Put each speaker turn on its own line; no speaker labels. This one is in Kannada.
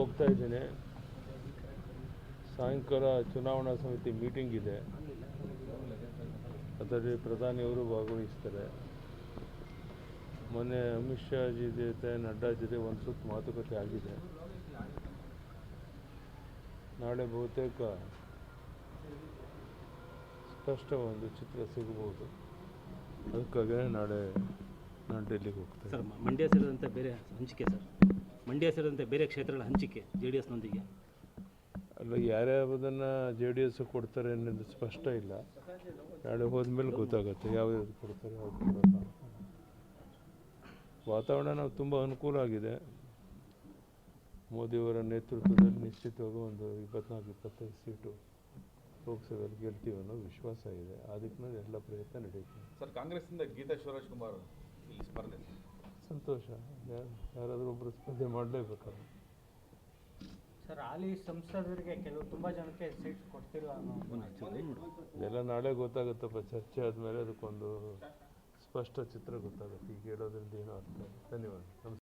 ಹೋಗ್ತಾ ಇದ್ದೇನೆ. ಸಾಯಂಕಾಲ ಚುನಾವಣಾ ಸಮಿತಿ ಮೀಟಿಂಗ್ ಇದೆ. ಅದರಲ್ಲಿ ಪ್ರಧಾನಿಯವರು ಭಾಗವಹಿಸ್ತಾರೆ. ಮೊನ್ನೆ ಅಮಿತ್ ಶಾ ಜಿ ಜೊತೆ, ನಡ್ಡಾ ಜೊತೆ ಒಂದು ಸುತ್ತ ಮಾತುಕತೆ ಆಗಿದೆ. ನಾಳೆ ಬಹುತೇಕ ಸ್ಪಷ್ಟ ಒಂದು ಚಿತ್ರ ಸಿಗಬಹುದು. ಅದಕ್ಕಾಗಿ ನಾಳೆ ನಾನು ಡೆಲ್ಲಿಗೆ ಹೋಗ್ತೇನೆ
ಸರ್, ಮಂಡ್ಯ ಸೇರಿದಂತೆ ಬೇರೆ ಹಂಚಿಕೆ, ಸರ್? ಮಂಡ್ಯ ಸೇರಿದಂತೆ ಬೇರೆ ಕ್ಷೇತ್ರಗಳ ಹಂಚಿಕೆ ಜೆ ಡಿ ಎಸ್ನೊಂದಿಗೆ
ಅಲ್ಲ ಯಾರ್ಯಾವುದನ್ನು ಜೆ ಡಿ ಎಸ್ ಕೊಡ್ತಾರೆ ಅನ್ನೋದು ಸ್ಪಷ್ಟ ಇಲ್ಲ. ನಾಳೆ ಹೋದ್ಮೇಲೆ ಗೊತ್ತಾಗುತ್ತೆ ಯಾವ್ಯಾವ್ದು ಕೊಡ್ತಾರೆ ಯಾವ್ದು ಕೊಡಲ್ಲ ವಾತಾವರಣ ನಾವು ತುಂಬ ಅನುಕೂಲ ಆಗಿದೆ. ಮೋದಿಯವರ ನೇತೃತ್ವದಲ್ಲಿ ನಿಶ್ಚಿತವಾಗಿ ಒಂದು ಇಪ್ಪತ್ನಾಲ್ಕು ಇಪ್ಪತ್ತೈದು ಸೀಟು ಲೋಕಸಭೆಯಲ್ಲಿ ಗೆಲ್ತೀವಿ ಅನ್ನೋ ವಿಶ್ವಾಸ ಇದೆ. ಅದಕ್ಕೆ ಎಲ್ಲ ಪ್ರಯತ್ನ ನಡೆಯುತ್ತೆ
ಸರ್ ಕಾಂಗ್ರೆಸ್ನಿಂದ ಗೀತಾ ಶಿವರಾಜ್ ಕುಮಾರ್ ಇಲ್ಲಿ ಸ್ಪರ್ಧೆ.
ಸಂತೋಷ. ಯಾರು ಯಾರಾದರೂ ಒಬ್ಬರು ಸ್ಪರ್ಧೆ ಮಾಡಲೇಬೇಕಲ್ಲ
ಸರ್ ಹಾಲಿ ಸಂಸದರಿಗೆ ಕೆಲವು ತುಂಬ ಜನಕ್ಕೆ ಸೀಟ್ ಕೊಡ್ತಿಲ್ಲ ಅನ್ನೋ
ಇದೆಲ್ಲ ನಾಳೆ ಗೊತ್ತಾಗುತ್ತಪ್ಪ. ಚರ್ಚೆ ಆದಮೇಲೆ ಅದಕ್ಕೊಂದು ಸ್ಪಷ್ಟ ಚಿತ್ರ ಗೊತ್ತಾಗುತ್ತೆ. ಈಗ ಹೇಳೋದ್ರಿಂದ ಏನೋ ಅರ್ಥ ಧನ್ಯವಾದ. ನಮಸ್ಕಾರ.